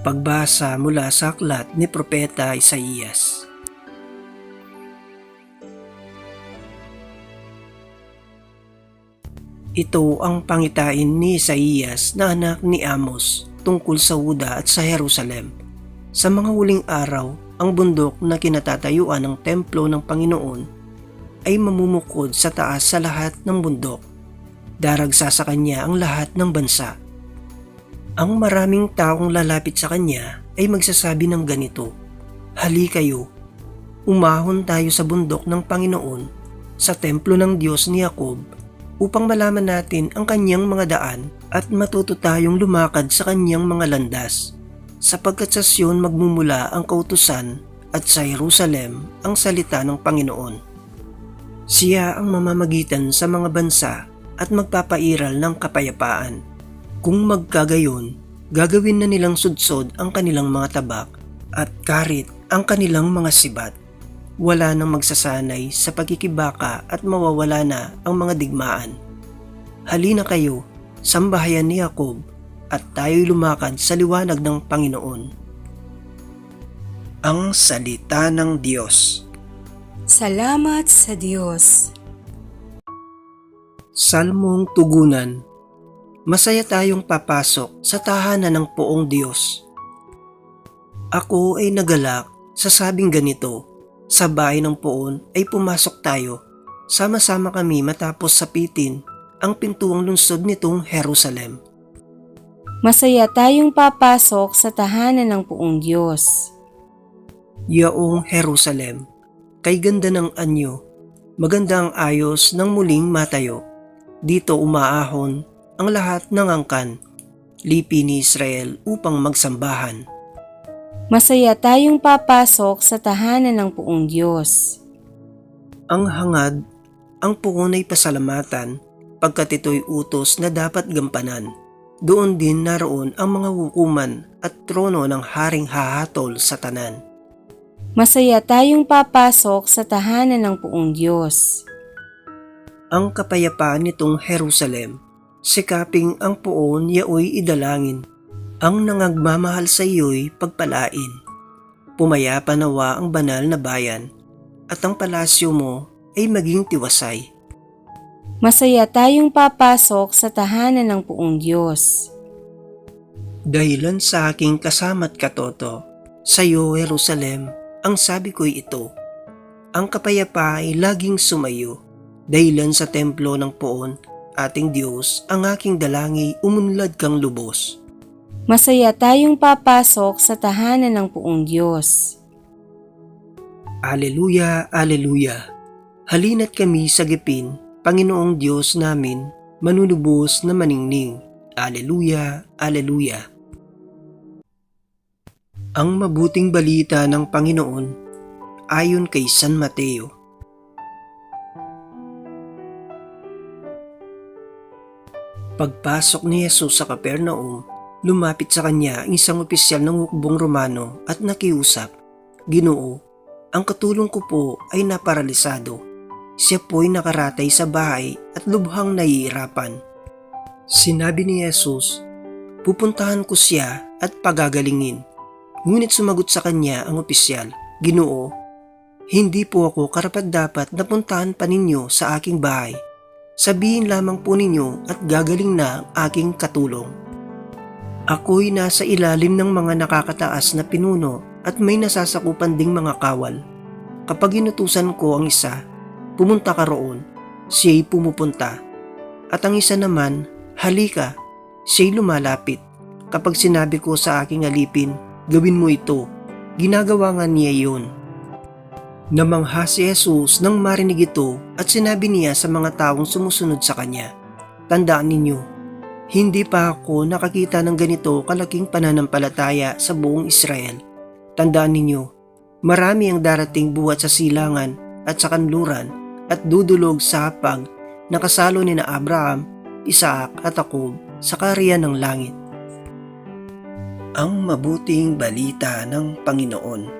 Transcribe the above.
Pagbasa mula sa aklat ni Propeta Isaías. Ito ang pangitain ni Isaías na anak ni Amos tungkol sa Huda at sa Jerusalem. Sa mga huling araw, ang bundok na kinatatayuan ng templo ng Panginoon ay mamumukod sa taas sa lahat ng bundok. Daragsa sa kanya ang lahat ng bansa. Ang maraming taong lalapit sa kanya ay magsasabi ng ganito, Hali kayo, umahon tayo sa bundok ng Panginoon, sa templo ng Diyos ni Jacob, upang malaman natin ang kanyang mga daan at matuto tayong lumakad sa kanyang mga landas. Sapagkat sa Sion magmumula ang kautusan at sa Jerusalem ang salita ng Panginoon. Siya ang mamamagitan sa mga bansa at magpapairal ng kapayapaan. Kung magkagayon, gagawin na nilang sudsod ang kanilang mga tabak at karit ang kanilang mga sibat. Wala nang magsasanay sa pagkikibaka at mawawala na ang mga digmaan. Halina kayo, sambahayan ni Jacob, at tayo'y lumakad sa liwanag ng Panginoon. Ang Salita ng Diyos Salamat sa Diyos. Salmong Tugunan Masaya tayong papasok sa tahanan ng poong Diyos. Ako ay nagalak sa sabing ganito, sa bahay ng poon ay pumasok tayo. Sama-sama kami matapos sapitin ang pintuang lungsod nitong Jerusalem. Masaya tayong papasok sa tahanan ng puong Diyos. Yaong Jerusalem, kay ganda ng anyo, maganda ang ayos ng muling matayo. Dito umaahon ang lahat ng angkan, lipi ni Israel upang magsambahan. Masaya tayong papasok sa tahanan ng puong Diyos. Ang hangad, ang puon ay pasalamatan, pagkat ito'y utos na dapat gampanan. Doon din naroon ang mga hukuman at trono ng haring hahatol sa tanan. Masaya tayong papasok sa tahanan ng puong Diyos. Ang kapayapaan nitong Jerusalem, sikaping ang puon yaoy idalangin. Ang nangagmamahal sa iyo'y pagpalain. Pumayapa nawa ang banal na bayan, at ang palasyo mo ay maging tiwasay. Masaya tayong papasok sa tahanan ng puong Diyos. Dahilan sa aking kasama't katoto, sa iyo, Jerusalem, ang sabi ko'y ito. Ang kapayapa ay laging sumayo, dahilan sa templo ng poon, ating Diyos, ang aking dalangi umunlad kang lubos. Masaya tayong papasok sa tahanan ng puong Diyos. Aleluya, Aleluya. Halina't kami sa gipin, Panginoong Diyos namin, manunubos na maningning. Aleluya, Aleluya. Ang mabuting balita ng Panginoon ayon kay San Mateo. Pagpasok ni Jesus sa Capernaum, lumapit sa kanya ang isang opisyal ng hukbong Romano at nakiusap, Ginoo, ang katulong ko po ay naparalisado. Siya po'y nakaratay sa bahay at lubhang naiirapan. Sinabi ni Jesus, pupuntahan ko siya at pagagalingin. Ngunit sumagot sa kanya ang opisyal, Ginoo, hindi po ako karapat-dapat na puntahan pa ninyo sa aking bahay. Sabihin lamang po ninyo at gagaling na ang aking katulong. Ako'y nasa ilalim ng mga nakakataas na pinuno at may nasasakupan ding mga kawal. Kapag inutusan ko ang isa, pumunta ka roon, siya'y pumupunta. At ang isa naman, halika, siya'y lumalapit. Kapag sinabi ko sa aking alipin, gawin mo ito, ginagawa nga niya iyon. Namangha si Jesus nang marinig ito at sinabi niya sa mga taong sumusunod sa kanya, Tandaan ninyo, hindi pa ako nakakita ng ganito kalaking pananampalataya sa buong Israel. Tandaan ninyo, marami ang darating buwat sa silangan at sa kanluran at dudulog sa hapag na kasalo ni na Abraham, Isaac at Jacob sa kariyan ng langit. Ang mabuting balita ng Panginoon.